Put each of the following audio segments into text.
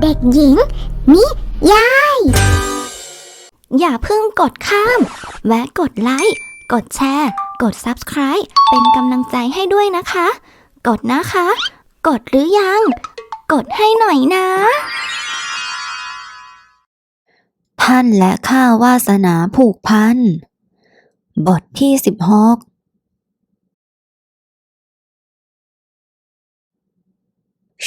เด็กหญิง นิยาย อย่าเพิ่งกดข้าม แวะกดไลค์ กดแชร์ กด Subscribe เป็นกำลังใจให้ด้วยนะคะ กดนะคะ กดหรือยัง กดให้หน่อยนะ ท่านและข้าวาสนาผูกพัน บทที่สิบหก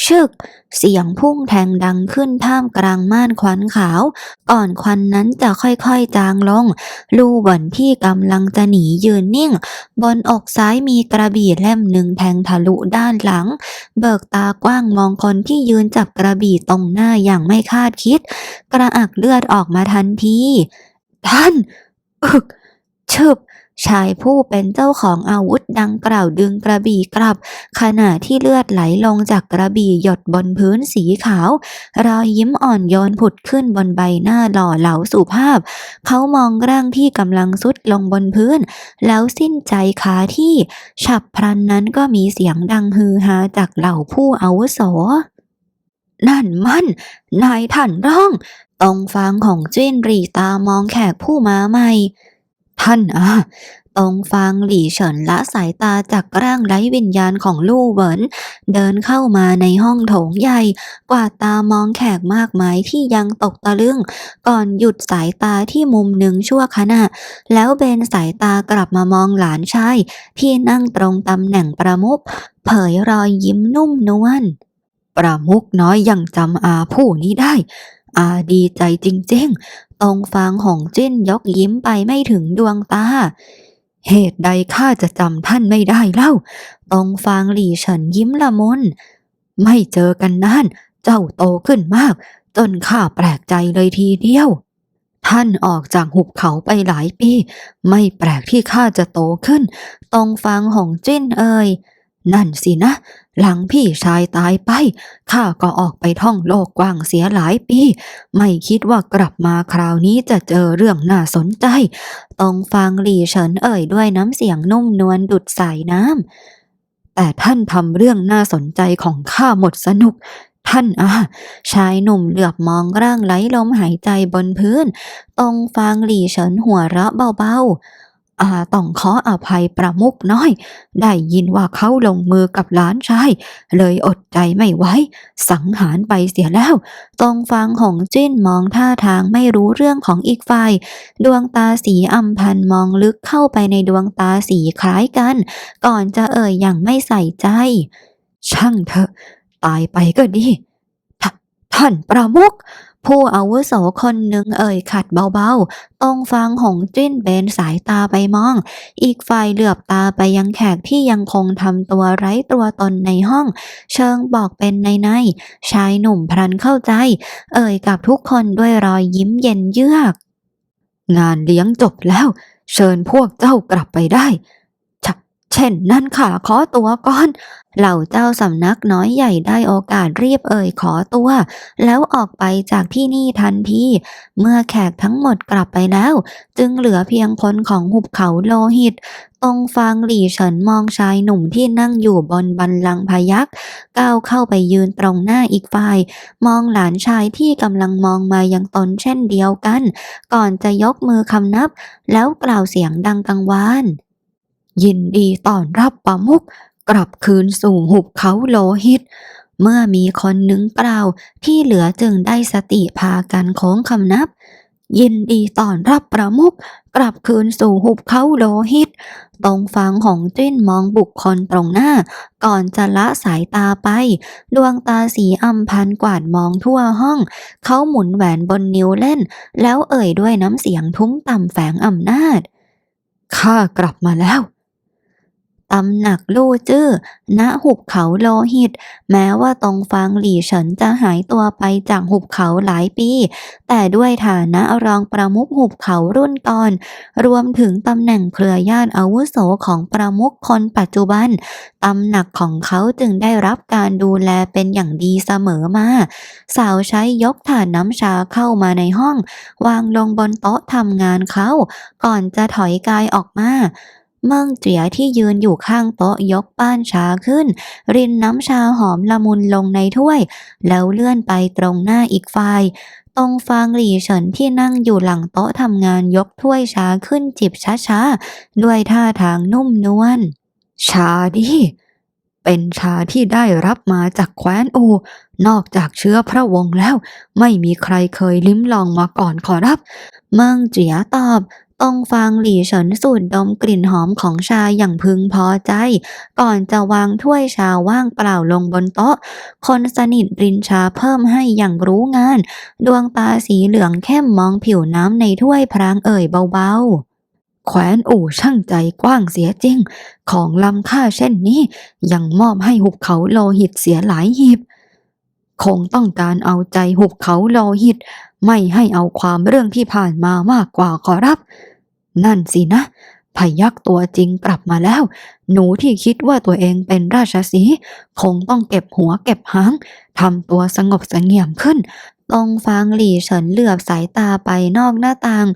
ชึก เสียงพุ่งแทงดังขึ้นท่ามกลางม่านควันขาว ก่อนควันนั้นจะค่อยๆจางลง ลูหวนที่กำลังจะหนียืนนิ่ง บนอกซ้ายมีกระบี่เล่มหนึ่งแทงทะลุด้านหลัง เบิกตากว้างมองคนที่ยืนจับกระบี่ตรงหน้าอย่างไม่คาดคิด กระอักเลือดออกมาทันที ท่าน อึกชึบ ชายผู้เป็นเจ้าของอาวุธดังกล่าวดึงกระบี่กลับ ขณะที่เลือดไหลลงจากกระบี่หยดบนพื้นสีขาว รอยยิ้มอ่อนโยนผุดขึ้นบนใบหน้าหล่อเหลาสุภาพ เขามองร่างที่กำลังสุดลงบนพื้น แล้วสิ้นใจคาที่ ฉับพลันนั้นก็มีเสียงดังฮือฮาจากเหล่าผู้อาวุโสนั่นมัน นายท่านร้อง ตรงฟังของจิ้นรีตามองแขกผู้มาใหม่ ท่านอาตรงฟังหลี่เฉินละสายตาจากร่างไร้วิญญาณของลู่เหวินเดินเข้ามาในห้องโถงใหญ่ กวาดตามองแขกมากมายที่ยังตกตะลึง ก่อนหยุดสายตาที่มุมหนึ่งชั่วขณะ แล้วเบนสายตากลับมามองหลานชายที่นั่งตรงตำแหน่งประมุขเผยรอยยิ้มนุ่มนวลประมุขน้อยยังจำอาผู้นี้ได้ อาดีใจจริงๆ ตรงฟางหงจิ้นยกยิ้มไปไม่ถึงดวงตา เหตุใดข้าจะจำท่านไม่ได้เล่า ตรงฟางหลี่เฉินยิ้มละมุนไม่เจอกันนานเจ้าโตขึ้นมาก จนข้าแปลกใจเลยทีเดียว ท่านออกจากหุบเขาไปหลายปี ไม่แปลกที่ข้าจะโตขึ้น ตรงฟังหงจิ้นเอ่ย นั่นสินะ หลังพี่ชายตายไป ข้าก็ออกไปท่องโลกกว้างเสียหลายปี ไม่คิดว่ากลับมาคราวนี้จะเจอเรื่องน่าสนใจตรงฟังหลี่เฉินเอ่ยด้วยน้ำเสียงนุ่มนวลดุดสายน้ำ แต่ท่านทำเรื่องน่าสนใจของข้าหมดสนุกท่านอาชายหนุ่มเหลือบมองร่างไร้ลมหายใจบนพื้น ตรงฟางหลี่เฉินหัวเราะเบาๆ อาต้องขออภัยประมุกน้อย ได้ยินว่าเขาลงมือกับหลานชาย เลยอดใจไม่ไหวสังหารไปเสียแล้ว ตรงฟังหงจิ้นมองท่าทางไม่รู้เรื่องของอีกฝ่าย ดวงตาสีอัมพันมองลึกเข้าไปในดวงตาสีคล้ายกัน ก่อนจะเอ่ยอย่างไม่ใส่ใจ ช่างเถอะ ตายไปก็ดี ท่านประมุกผู้อาวุโสคนหนึ่งเอ่ยขัดเบาๆ ตรงฟังหงจิ้นเบนสายตาไปมอง อีกฝ่ายเหลือบตาไปยังแขกที่ยังคงทำตัวไร้ตัวตนในห้อง เชิงบอกเป็นในในชายหนุ่มพลันเข้าใจ เอ่ยกับทุกคนด้วยรอยยิ้มเย็นเยือก งานเลี้ยงจบแล้ว เชิญพวกเจ้ากลับไปได้ เช่นนั้นค่ะขอตัวก่อน เหล่าเจ้าสำนักน้อยใหญ่ได้โอกาสรีบเอ่ยขอตัว แล้วออกไปจากที่นี่ทันที เมื่อแขกทั้งหมดกลับไปแล้ว จึงเหลือเพียงคนของหุบเขาโลหิต ตรงฟางหลี่เฉินมองชายหนุ่มที่นั่งอยู่บนบันลังพยักก้าวเข้าไปยืนตรงหน้าอีกฝ่าย มองหลานชายที่กำลังมองมายังตนเช่นเดียวกัน ก่อนจะยกมือคำนับ แล้วกล่าวเสียงดังกังวาน ยินดีต้อนรับประมุขกลับคืนสู่หุบเขาโลหิต เมื่อมีคนหนึ่งกล่าวที่เหลือจึงได้สติพากันโค้งคำนับ ยินดีต้อนรับประมุขกลับคืนสู่หุบเขาโลหิต ตรงฟังของจิ้นมองบุคคลตรงหน้า ก่อนจะละสายตาไป ดวงตาสีอัมพันกวาดมองทั่วห้อง เขาหมุนแหวนบนนิ้วเล่น แล้วเอ่ยด้วยน้ำเสียงทุ้มต่ำแฝงอำนาจข้ากลับมาแล้ว ตำหนักลู่จื้อ ณ หุบเขาโลหิต แม้ว่าตรงฟางหลี่เฉินจะหายตัวไปจากหุบเขาหลายปี แต่ด้วยฐานะรองประมุขหุบเขารุ่นก่อน รวมถึงตำแหน่งเครือญาติอาวุโสของประมุขคนปัจจุบัน ตำหนักของเขาจึงได้รับการดูแลเป็นอย่างดีเสมอมา สาวใช้ยกถาดน้ำชาเข้ามาในห้อง วางลงบนโต๊ะทำงานเขา ก่อนจะถอยกายออกมา เมิงเจียที่ยืนอยู่ข้างโต๊ะยกป้านชาขึ้น รินน้ำชาหอมละมุนลงในถ้วย แล้วเลื่อนไปตรงหน้าอีกฝ่ายตรงฟางหลี่เฉินที่นั่งอยู่หลังโต๊ะทำงานยกถ้วยชาขึ้นจิบช้าๆ ด้วยท่าทางนุ่มนวลชาดิเป็นชาที่ได้รับมาจากแคว้นอูนอกจากเชื้อพระวงศ์แล้ว ไม่มีใครเคยลิ้มลองมาก่อนขอรับ เมิงเจียตอบ ตรงฟางหลี่เฉินสูดดมกลิ่นหอมของชาอย่างพึงพอใจ ก่อนจะวางถ้วยชาว่างเปล่าลงบนโต๊ะ คนสนิทรินชาเพิ่มให้อย่างรู้งาน ดวงตาสีเหลืองเข้มมองผิวน้ำในถ้วยพรางเอ่ยเบาๆแขวนอู่ช่างใจกว้างเสียจริง ของล้ำค่าเช่นนี้ ยังมอบให้หุบเขาโลหิตเสียหลายหีบ คงต้องการเอาใจหุบเขาโลหิต ไม่ให้เอาความเรื่องที่ผ่านมามากกว่าขอรับ นั่นสินะพยักตัวจริงกลับมาแล้ว หนูที่คิดว่าตัวเองเป็นราชสี คงต้องเก็บหัวเก็บหางทำตัวสงบเสงี่ยมขึ้น ตรงฟางหลี่เฉินเหลือบสายตาไปนอกหน้าต่าง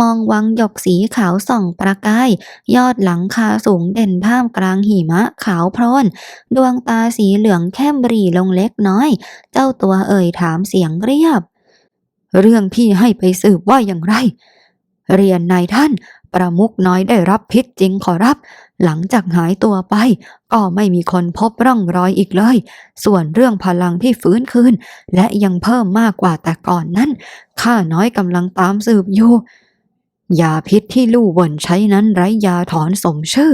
มองวังหยกสีขาวส่องประกาย ยอดหลังคาสูงเด่นท่ามกลางหิมะขาวโพลน ดวงตาสีเหลืองเข้มบรีลงเล็กน้อย เจ้าตัวเอ่ยถามเสียงเรียบ เรื่องที่ให้ไปสืบว่าอย่างไร เรียนนายท่าน ประมุกน้อยได้รับพิษจริงขอรับ หลังจากหายตัวไป ก็ไม่มีคนพบร่องรอยอีกเลย ส่วนเรื่องพลังที่ฟื้นคืน และยังเพิ่มมากกว่าแต่ก่อนนั้น ข้าน้อยกำลังตามสืบอยู่ยาพิษที่ลู่วนใช้นั้นไร้ยาถอนสมชื่อ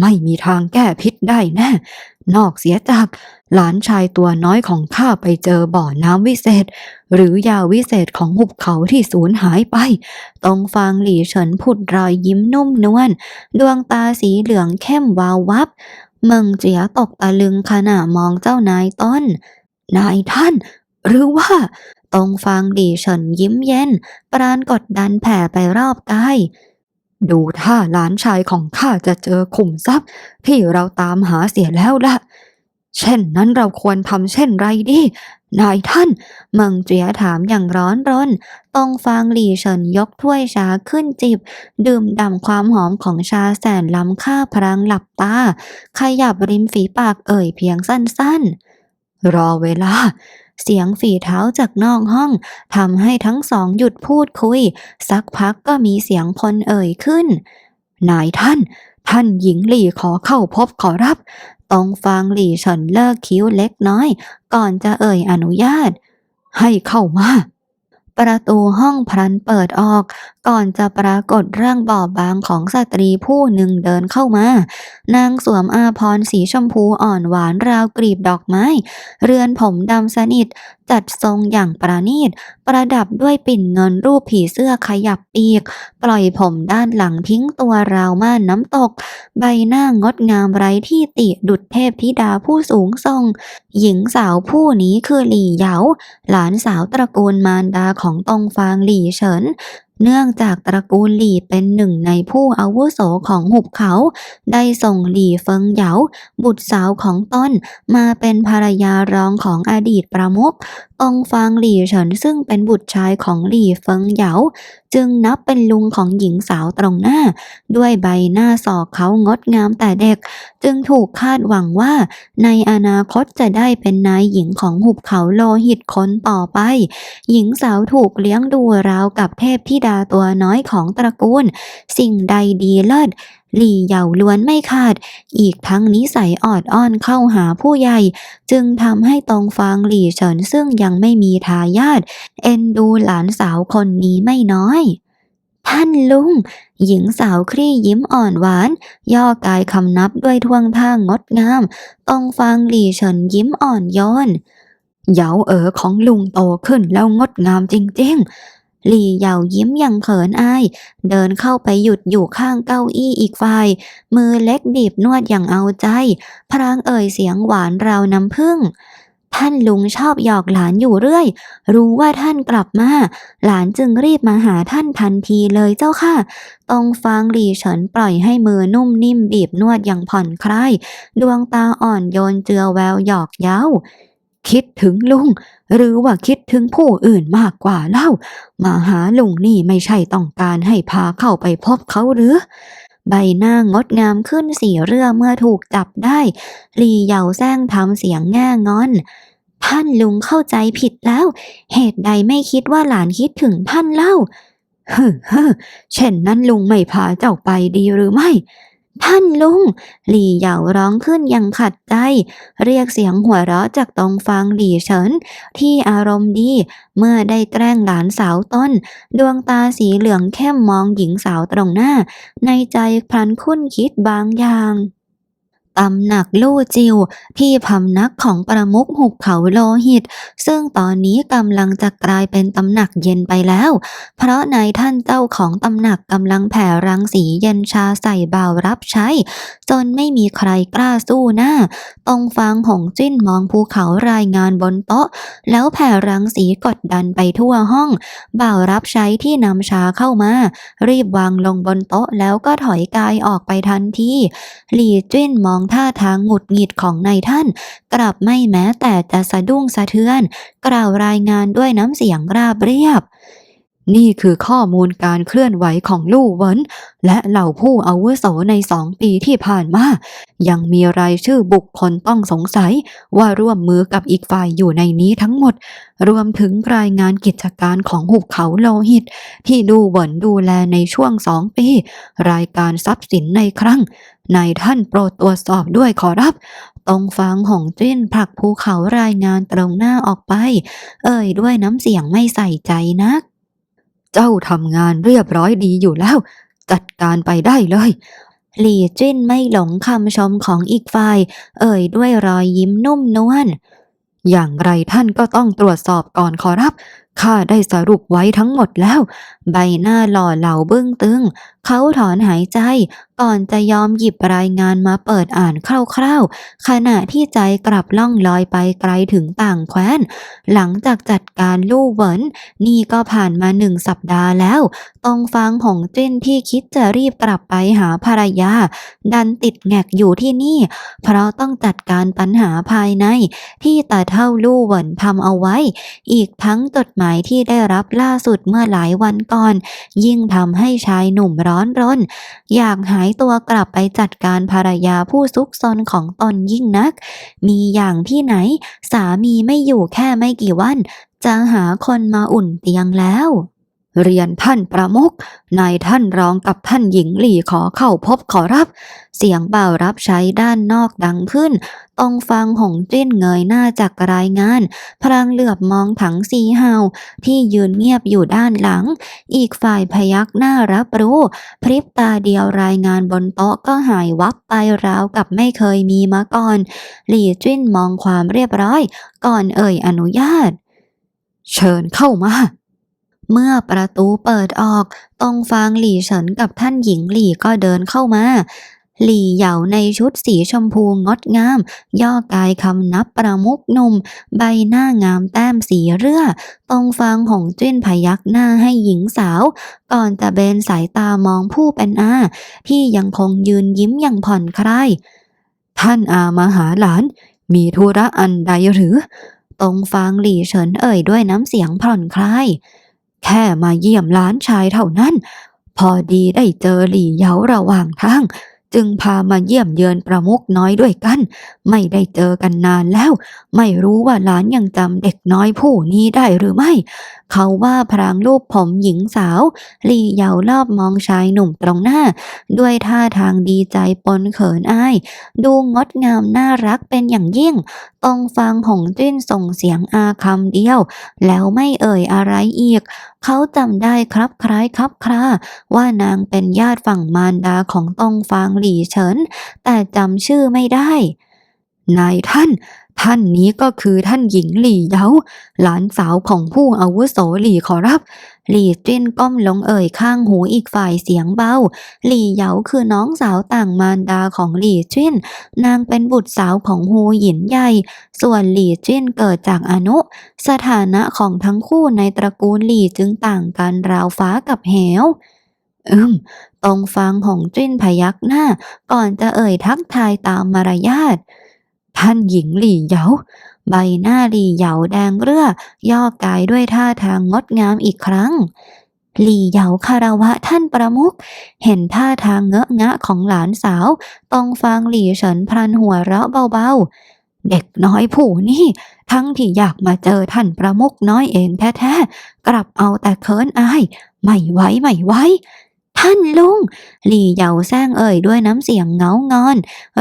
ไม่มีทางแก้พิษได้แน่ นอกเสียจาก หลานชายตัวน้อยของข้าไปเจอบ่อน้ำวิเศษ หรือยาวิเศษของหุบเขาที่สูญหายไป ตรงฟางหลี่เฉินผุดรอยยิ้มนุ่มนวล ดวงตาสีเหลืองเข้มวาววับเมิงเจียตกตะลึงขณะมองเจ้านายต้น นายท่าน หรือว่าตรงฟางหลี่เฉินยิ้มเย็น ปราณกดดันแผ่ไปรอบกายดูท่าหลานชายของข้าจะเจอขุมทรัพย์ ที่เราตามหาเสียแล้วละ เช่นนั้นเราควรทำเช่นไรดี นายท่านเมิงเจียถามอย่างร้อนรนตรงฟางหลี่เฉินยกถ้วยชาขึ้นจิบ ดื่มด่ำความหอมของชาแสนล้ำค่าพรางหลับตา ขยับริมฝีปากเอ่ยเพียงสั้นๆ รอเวลา เสียงฝีเท้าจากนอกห้องทำให้ทั้งสองหยุดพูดคุย สักพักก็มีเสียงคนเอ่ยขึ้นนายท่าน ท่านหญิงหลี่ขอเข้าพบขอรับ ตรงฟางหลี่เฉินเลิกคิ้วเล็กน้อย ก่อนจะเอ่ยอนุญาต ให้เข้ามา ประตูห้องพลันเปิดออกก่อนจะปรากฏร่างบอบบางของสตรีผู้หนึ่งเดินเข้ามา นางสวมอาภรสีชมพูอ่อนหวานราวกลีบดอกไม้ เรือนผมดำสนิท จัดทรงอย่างประณีต ประดับด้วยปิ่นเงินรูปผีเสื้อขยับปีก ปล่อยผมด้านหลังทิ้งตัวราวม่านน้ำตก ใบหน้างดงามไร้ที่ติดุดเทพธิดาผู้สูงทรง หญิงสาวผู้นี้คือหลี่เหยา หลานสาวตระกูลมารดาของตงฟางหลี่เฉิน เนื่องจากตระกูลหลี่เป็นหนึ่งในผู้อาวุโสของหุบเขา ได้ส่งหลี่เฟิงเหยาบุตรสาวของต้นมาเป็นภรรยารองของอดีตประมุข ตงฟางหลี่เฉินซึ่งเป็นบุตรชายของหลี่เฟิงเหยาจึงนับเป็นลุงของหญิงสาวตรงหน้า ด้วยใบหน้าสอกเขางดงามแต่เด็ก จึงถูกคาดหวังว่า ในอนาคตจะได้เป็นนายหญิงของหุบเขาโลหิตคนต่อไป หญิงสาวถูกเลี้ยงดูราวกับเทพธิดาตัวน้อยของตระกูล สิ่งใดดีเลิศ หลี่เหยาล้วนไม่ขาด อีกทั้งนิสัยออดอ้อนเข้าหาผู้ใหญ่ จึงทำให้ตรงฟางหลี่เฉินซึ่งยังไม่มีทายาทเอ็นดูหลานสาวคนนี้ไม่น้อยท่านลุง หญิงสาวคลี่ยิ้มอ่อนหวาน ย่อกายคำนับด้วยท่วงท่างดงามตรงฟางหลี่เฉินยิ้มอ่อนโยนเหยาเอ๋อของลุงโตขึ้นแล้วงดงามจริงๆ หลี่เหยายิ้มอย่างเขินอาย เดินเข้าไปหยุดอยู่ข้างเก้าอี้อีกฝ่าย มือเล็กบีบนวดอย่างเอาใจ พรางเอ่ยเสียงหวานราวน้ำผึ้งท่านลุงชอบหยอกหลานอยู่เรื่อย รู้ว่าท่านกลับมา หลานจึงรีบมาหาท่านทันทีเลยเจ้าค่ะ ตรงฟางหลีเฉินปล่อยให้มือนุ่มนิ่มบีบนวดอย่างผ่อนคลาย ดวงตาอ่อนโยนเจือแววหยอกเย้า คิดถึงลุง หรือว่าคิดถึงผู้อื่นมากกว่าเล่า มาหาลุงนี่ไม่ใช่ต้องการให้พาเข้าไปพบเขาหรือ ใบหน้างดงามขึ้นสีเรื่อเมื่อถูกจับได้ลีเยาแซงทำเสียงแง่งอน ท่านลุงเข้าใจผิดแล้ว เหตุใดไม่คิดว่าหลานคิดถึงท่านเล่าเฮึฮึเช่นนั้นลุงไม่พาเจ้าไปดีหรือไม่ ท่านลุง หลี่เหยาร้องขึ้นอยังขัดใจ เรียกเสียงหัวเราะจากตรงฟางหลี่เฉิน ที่อารมณ์ดี เมื่อได้แกล้งหลานสาวต้น ดวงตาสีเหลืองเข้มมองหญิงสาวตรงหน้า ในใจพลันคุ้นคิดบางอย่าง ตำหนักลู่จิว ที่พำนักของประมุขหุบเขาโลหิต ซึ่งตอนนี้กำลังจะกลายเป็นตำหนักเย็นไปแล้ว เพราะนายท่านเจ้าของตำหนักกำลังแผ่รังสีเย็นชาใส่บ่าวรับใช้ จนไม่มีใครกล้าสู้หน้า ตรงฟังหงจิ้นมองภูเขารายงานบนโต๊ะ แล้วแผ่รังสีกดดันไปทั่วห้อง บ่าวรับใช้ที่นำชาเข้ามา รีบวางลงบนโต๊ะแล้วก็ถอยกายออกไปทันทีหลี่จิ้นมองท่าทางหงุดหงิดของนายท่าน กลับไม่แม้แต่จะสะดุ้งสะเทือน กล่าวรายงานด้วยน้ำเสียงราบเรียบ นี่คือข้อมูลการเคลื่อนไหวของลู่เวินและเหล่าผู้อาวุโสในสองปีที่ผ่านมา ยังมีรายชื่อบุคคลต้องสงสัยว่าร่วมมือกับอีกฝ่ายอยู่ในนี้ทั้งหมด รวมถึงรายงานกิจการของหุบเขาโลหิต ที่ดูเวินดูแลในช่วงสองปี รายการทรัพย์สินในครั้งนายท่านโปรดตรวจสอบด้วยขอรับ ตรงฟังหงจิ้นผลักภูเขารายงานตรงหน้าออกไป เอ่ยด้วยน้ำเสียงไม่ใส่ใจนัก เจ้าทำงานเรียบร้อยดีอยู่แล้ว จัดการไปได้เลยหลี่จิ้นไม่หลงคำชมของอีกฝ่าย เอ่ยด้วยรอยยิ้มนุ่มนวลอย่างไรท่านก็ต้องตรวจสอบก่อนขอรับ ข้าได้สรุปไว้ทั้งหมดแล้ว ใบหน้าหล่อเหลาเบึ้งตึง เขาถอนหายใจก่อนจะยอมหยิบรายงานมาเปิดอ่านคร่าวๆ ขณะที่ใจกลับล่องลอยไปไกลถึงต่างแคว้น หลังจากจัดการลู่เหวินนี่ก็ผ่านมาหนึ่งสัปดาห์แล้วตองฟังหงจิ้นที่คิดจะรีบกลับไปหาภรรยา ดันติดแงกอยู่ที่นี่ เพราะต้องจัดการปัญหาภายใน ที่ตาเท่าลู่เหวินทำเอาไว้ อีกทั้งจดหมายที่ได้รับล่าสุดเมื่อหลายวันก่อน ยิ่งทำให้ชายหนุ่มร้อนรน อยากหาายตัวกลับไปจัดการภรรยาผู้ซุกซนของตนยิ่งนัก มีอย่างที่ไหน สามีไม่อยู่แค่ไม่กี่วัน จะหาคนมาอุ่นเตียงแล้ว เรียนท่านประมุขนายท่านรองกับท่านหญิงหลี่ขอเข้าพบขอรับ เสียงเบารับใช้ด้านนอกดังขึ้น ต้องฟังหงจิ้นเงยหน้าจากรายงาน พลางเหลือบมองถังสีเฮาที่ยืนเงียบอยู่ด้านหลัง อีกฝ่ายพยักหน้ารับรู้ พริบตาเดียวรายงานบนโต๊ะก็หายวับไปราวกับไม่เคยมีมาก่อน หลี่จิ้นมองความเรียบร้อย ก่อนเอ่ยอนุญาต เชิญเข้ามา เมื่อประตูเปิดออก ตองฟางหลี่เฉินกับท่านหญิงหลี่ก็เดินเข้ามา หลี่เหยาในชุดสีชมพูงดงาม ย่อกายคำนับประมุกหนุ่ม ใบหน้างามแต้มสีเรือตองฟางหงจิ้นพยักหน้าให้หญิงสาว ก่อนจะเบนสายตามองผู้เป็นอา ที่ยังคงยืนยิ้มอย่างผ่อนคลายท่านอามาหาหลาน มีธุระอันใดหรือตรงฟางหลี่เฉินเอ่ยด้วยน้ำเสียงผ่อนคลาย แค่มาเยี่ยมหล้านชายเท่านั้น พอดีได้เจอหลี่เหยาระหว่างทาง จึงพามาเยี่ยมเยือนประมุกน้อยด้วยกัน ไม่ได้เจอกันนานแล้ว ไม่รู้ว่าหลานยังจำเด็กน้อยผู้นี้ได้หรือไม่ เขาว่าพรางรูปผมหญิงสาว ลีเยารอบมองชายหนุ่มตรงหน้า ด้วยท่าทางดีใจปนเขินอาย ดูงดงามน่ารักเป็นอย่างยิ่งต้องฟังหงจิ้นส่งเสียงอาคำเดียว แล้วไม่เอ่ยอะไรอีก เขาจำได้ครับคล้ายครับคราว่านางเป็นญาติฝั่งมารดาของตองฟางหลี่เฉินแต่จำชื่อไม่ได้ นายท่าน ท่านนี้ก็คือท่านหญิงหลี่เยาหลานสาวของผู้อาวุโสหลี่ขอรับ หลี่จิ้นก้มลงเอ่ยข้างหูอีกฝ่ายเสียงเบา หลี่เยาคือน้องสาวต่างมารดาของหลี่จิ้น นางเป็นบุตรสาวของฮูหยินใหญ่ ส่วนหลี่จิ้นเกิดจากอนุ สถานะของทั้งคู่ในตระกูลหลี่จึงต่างกันราวฟ้ากับเหวอืม ตรงฟังหงจิ้นพยักหน้า ก่อนจะเอ่ยทักทายตามมารยาทท่านหญิงหลี่เหยาใบหน้าหลี่เหยาแดงเรื่อย่อกายด้วยท่าทางงดงามอีกครั้ง หลี่เหยาคารวะท่านประมุขเห็นท่าทางเงอะงะของหลานสาวตองฟางหลี่เฉินพลันหัวเราะเบาๆ เด็กน้อยผู้นี่ทั้งที่อยากมาเจอท่านประมุขน้อยเองแท้ๆ กลับเอาแต่เคินอาย ไม่ไหวไม่ไหว ท่านลุง หลี่เหยาแซงเอ่ยด้วยน้ำเสียงเงางอน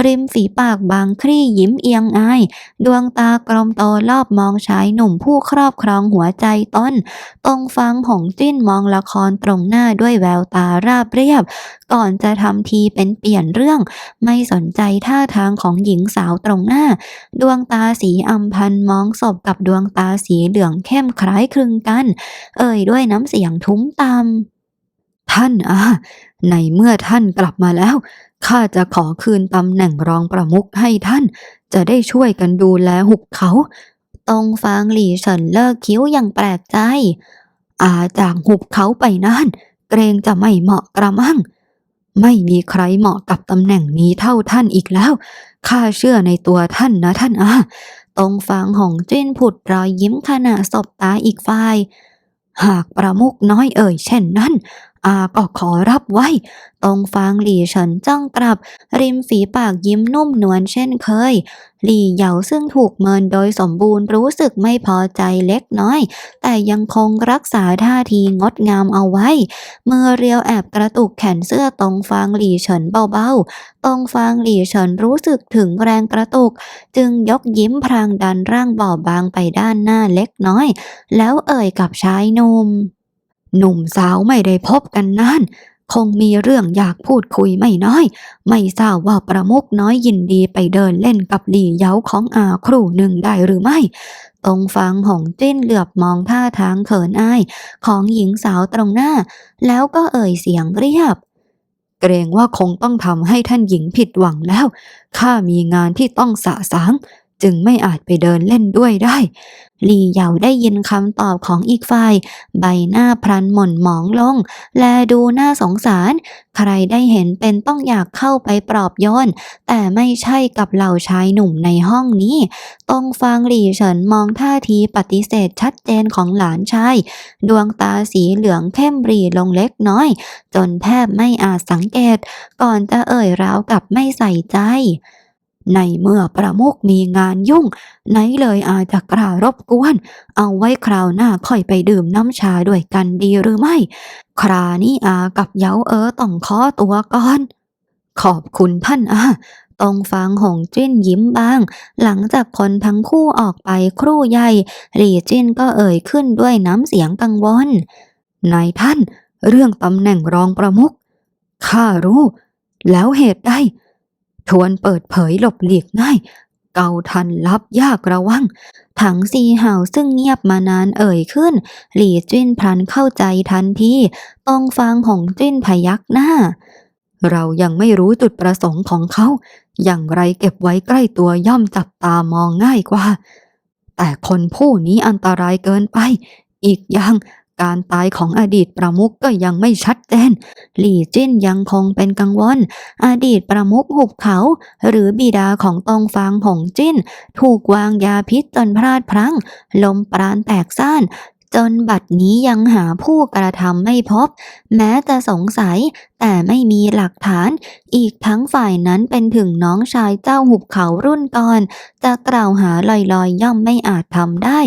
ริมฝีปากบางคลี่ยิ้มเอียงอาย ดวงตากลมโตรอบมองชายหนุ่มผู้ครอบครองหัวใจต้น ตรงฟังหงจิ้นมองละครตรงหน้าด้วยแววตาราบเรียบ ก่อนจะทำทีเป็นเปลี่ยนเรื่อง ไม่สนใจท่าทางของหญิงสาวตรงหน้า ดวงตาสีอำพันมองศพกับดวงตาสีเหลืองเข้มคล้ายคลึงกัน เอ่ยด้วยน้ำเสียงทุ้มตาม ท่านอาในเมื่อท่านกลับมาแล้วข้าจะขอคืนตำแหน่งรองประมุขให้ท่าน จะได้ช่วยกันดูแลหุบเขา ตรงฟางหลี่เฉินเลิกคิ้วอย่างแปลกใจ อาจากหุบเขาไปนั่นเกรงจะไม่เหมาะกระมัง ไม่มีใครเหมาะกับตำแหน่งนี้เท่าท่านอีกแล้วข้าเชื่อในตัวท่านนะท่านอาตรงฟางหงจิ้นผุดรอยยิ้มขณะสบตาอีกฝ่าย หากประมุขน้อยเอ่ยเช่นนั้น อาก็ขอรับไว้ ตรงฟางหลี่เฉินจ้องกลับ ริมฝีปากยิ้มนุ่มนวลเช่นเคย หลี่เหยาซึ่งถูกเมินโดยสมบูรณ์รู้สึกไม่พอใจเล็กน้อย แต่ยังคงรักษาท่าทีงดงามเอาไว้ เมื่อเรียวแอบกระตุกแขนเสื้อตรงฟางหลี่เฉินเบาๆ ตรงฟางหลี่เฉินรู้สึกถึงแรงกระตุก จึงยกยิ้มพรางดันร่างบอบบางไปด้านหน้าเล็กน้อย แล้วเอ่ยกับชายหนุ่ม หนุ่มสาวไม่ได้พบกันนาน คงมีเรื่องอยากพูดคุยไม่น้อย ไม่ทราบว่าประมุขน้อยยินดีไปเดินเล่นกับหลี่เย้าของอาครู่หนึ่งได้หรือไม่ ตรงฟังหงจิ้นเหลือบมองท่าทางเขินอาย ของหญิงสาวตรงหน้า แล้วก็เอ่ยเสียงเรียบเกรงว่าคงต้องทำให้ท่านหญิงผิดหวังแล้ว ข้ามีงานที่ต้องสะสาง จึงไม่อาจไปเดินเล่นด้วยได้หลี่เหยาได้ยินคำตอบของอีกฝ่าย ใบหน้าพลันหม่นหมองลง และดูน่าสงสาร ใครได้เห็นเป็นต้องอยากเข้าไปปลอบโยน แต่ไม่ใช่กับเหล่าชายหนุ่มในห้องนี้ ตรงฟางหลี่เฉินมองท่าทีปฏิเสธชัดเจนของหลานชาย ดวงตาสีเหลืองเข้มรีลงเล็กน้อย จนแทบไม่อาจสังเกต ก่อนจะเอ่ยราวกับไม่ใส่ใจ ในเมื่อประมุขมีงานยุ่ง ไหนเลยอาจจะกล้ารบกวน เอาไว้คราวหน้าค่อยไปดื่มน้ำชาด้วยกันดีหรือไม่ ครานี้อากับเย้าเอ๋อต้องขอตัวก่อน ขอบคุณท่านอาตรงฟังหงจิ้นยิ้มบ้าง หลังจากคนทั้งคู่ออกไปครู่ใหญ่หลี่จิ้นก็เอ่ยขึ้นด้วยน้ำเสียงกังวล นายท่าน เรื่องตำแหน่งรองประมุขข้ารู้ แล้วเหตุใด ทวนเปิดเผยหลบหลีกง่าย เกาทันลับยากระวัง ถังซีเห่าซึ่งเงียบมานานเอ่ยขึ้น หลี่จิ้นพลันเข้าใจทันทีต้องฟังหงจิ้นพยักหน้า เรายังไม่รู้จุดประสงค์ของเขา อย่างไรเก็บไว้ใกล้ตัวย่อมจับตามองง่ายกว่า แต่คนผู้นี้อันตรายเกินไป อีกอย่าง การตายของอดีตประมุขก็ยังไม่ชัดเจน หลี่จิ้นยังคงเป็นกังวล อดีตประมุขหุบเขา หรือบิดาของตองฟางผงจิ้น ถูกวางยาพิษจนพลาดพลั้ง ลมปราณแตกซ่าน จนบัดนี้ยังหาผู้กระทำไม่พบ แม้จะสงสัยแต่ไม่มีหลักฐาน อีกทั้งฝ่ายนั้นเป็นถึงน้องชายเจ้าหุบเขารุ่นก่อน จะกล่าวหาลอยๆย่อมไม่อาจทำได้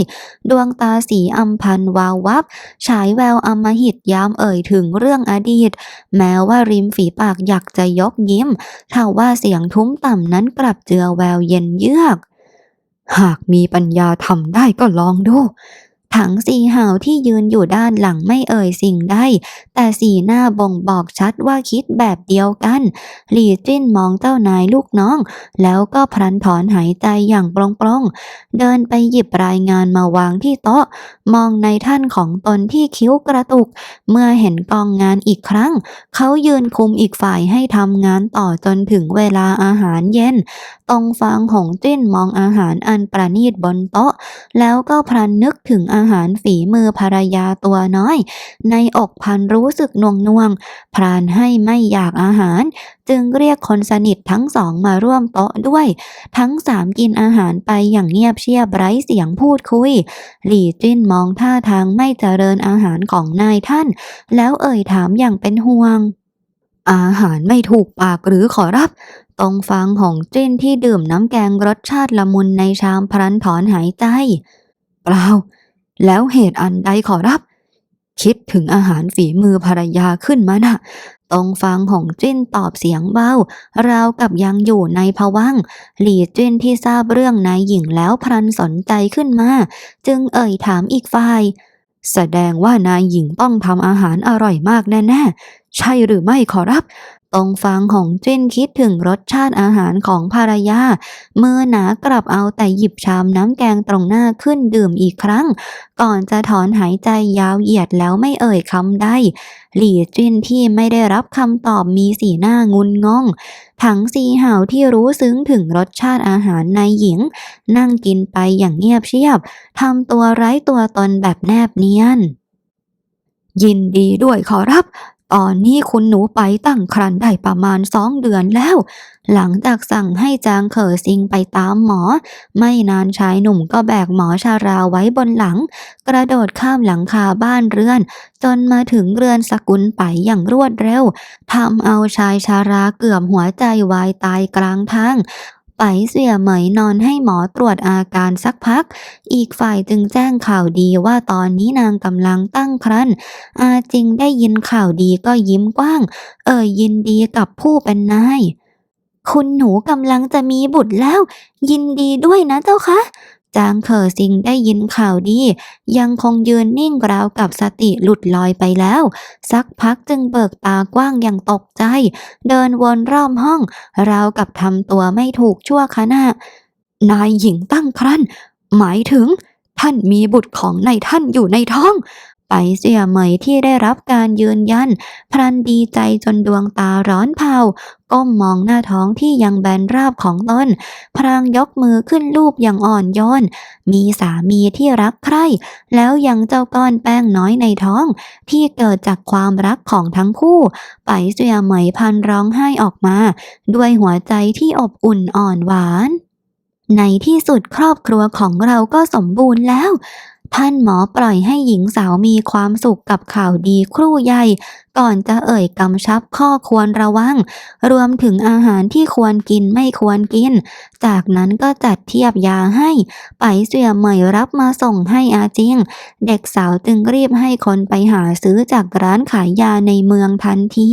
ดวงตาสีอำพันวาววับ ฉายแววอมหิตยามเอ่ยถึงเรื่องอดีต แม้ว่าริมฝีปากอยากจะยกยิ้มถ้าว่าเสียงทุ้มต่ำนั้นกลับเจือแววเย็นเยือก หากมีปัญญาทำได้ก็ลองดู ถังสีหาวที่ยืนอยู่ด้านหลังไม่เอ่ยสิ่งใดแต่สีหน้าบ่งบอกชัดว่าคิดแบบเดียวกัน หลี่จิ้นมองเจ้านายลูกน้อง แล้วก็พลันถอนหายใจอย่างปลงๆเดินไปหยิบรายงานมาวางที่โต๊ะ มองในท่านของตนที่คิ้วกระตุก เมื่อเห็นกองงานอีกครั้ง เขายืนคุมอีกฝ่ายให้ทำงานต่อจนถึงเวลาอาหารเย็น ตรงฟางหงจิ้นมองอาหารอันประณีตบนโต๊ะ แล้วก็พลันนึกถึงอาหารฝีมือภรรยาตัวน้อย ในอกพันรู้สึกน่วงน่วง พรานให้ไม่อยากอาหาร จึงเรียกคนสนิททั้งสองมาร่วมโต๊ะด้วย ทั้งสามกินอาหารไปอย่างเงียบเชียบไร้เสียงพูดคุย หลี่จิ้นมองท่าทางไม่เจริญอาหารของนายท่าน แล้วเอ่ยถามอย่างเป็นห่วง อาหารไม่ถูกปากหรือขอรับตรงฟังของจิ้นที่ดื่มน้ำแกงรสชาติละมุนในชามพรันถอนหายใจ เปล่า แล้วเหตุอันใดขอรับ คิดถึงอาหารฝีมือภรรยาขึ้นมานะ่ะตรงฟังของจิ้นตอบเสียงเบาราวกับยังอยู่ในภวังหลี่จิ้นที่ทราบเรื่องนายหญิงแล้วพลันสนใจขึ้นมา จึงเอ่ยถามอีกฝ่าย แสดงว่านายหญิงต้องทำอาหารอร่อยมากแน่ๆ ใช่หรือไม่ขอรับ ตรงฟังของจิ้นคิดถึงรสชาติอาหารของภรรยา มือหนากลับเอาแต่หยิบชามน้ำแกงตรงหน้าขึ้นดื่มอีกครั้ง ก่อนจะถอนหายใจยาวเหยียดแล้วไม่เอ่ยคำใดหลี่จิ้นที่ไม่ได้รับคำตอบมีสีหน้างุนงง ถังซีเห่าที่รู้ซึ้งถึงรสชาติอาหารนายหญิง นั่งกินไปอย่างเงียบเชียบทำตัวไร้ตัวตนแบบแนบเนียนยินดีด้วยขอรับ ตอนนี้คุณหนูไปตั้งครรภ์ได้ประมาณสองเดือนแล้ว หลังจากสั่งให้จางเขอซิงไปตามหมอ ไม่นานชายหนุ่มก็แบกหมอชาราไว้บนหลัง กระโดดข้ามหลังคาบ้านเรือน จนมาถึงเรือนสกุลไปอย่างรวดเร็วทำเอาชายชาราเกือบหัวใจวายตายกลางทาง ไปเสี่ยเหมยนอนให้หมอตรวจอาการสักพัก อีกฝ่ายจึงแจ้งข่าวดีว่าตอนนี้นางกำลังตั้งครรภ์อาจริงได้ยินข่าวดีก็ยิ้มกว้าง เอ่ยยินดีกับผู้เป็นนาย คุณหนูกำลังจะมีบุตรแล้ว ยินดีด้วยนะเจ้าคะ จางเขอซิงได้ยินข่าวดี ยังคงยืนนิ่งราวกับสติหลุดลอยไปแล้ว สักพักจึงเบิกตากว้างอย่างตกใจ เดินวนรอบห้อง ราวกับทำตัวไม่ถูกชั่วขณะนายหญิงตั้งครรภ์หมายถึง ท่านมีบุตรของนายท่านอยู่ในท้อง เสียเหมยที่ได้รับการยืนยัน พรันดีใจจนดวงตาร้อนเผาก้มมองหน้าท้องที่ยังแบนราบของตนพรางยกมือขึ้นลูบอย่างอ่อนโยน มีสามีที่รักใคร่แล้วยังเจ้าก้อนแป้งน้อยในท้อง ที่เกิดจากความรักของทั้งคู่ ไปเสียเหมยพันร้องไห้ออกมา ด้วยหัวใจที่อบอุ่นอ่อนหวาน ในที่สุดครอบครัวของเราก็สมบูรณ์แล้ว ท่านหมอปล่อยให้หญิงสาวมีความสุขกับข่าวดีครู่ใหญ่ ก่อนจะเอ่ยกำชับข้อควรระวัง รวมถึงอาหารที่ควรกินไม่ควรกิน จากนั้นก็จัดเทียบยาให้ ไปเสี่ยเหมยรับมาส่งให้อาจิง เด็กสาวจึงรีบให้คนไปหาซื้อจากร้านขายยาในเมืองทันที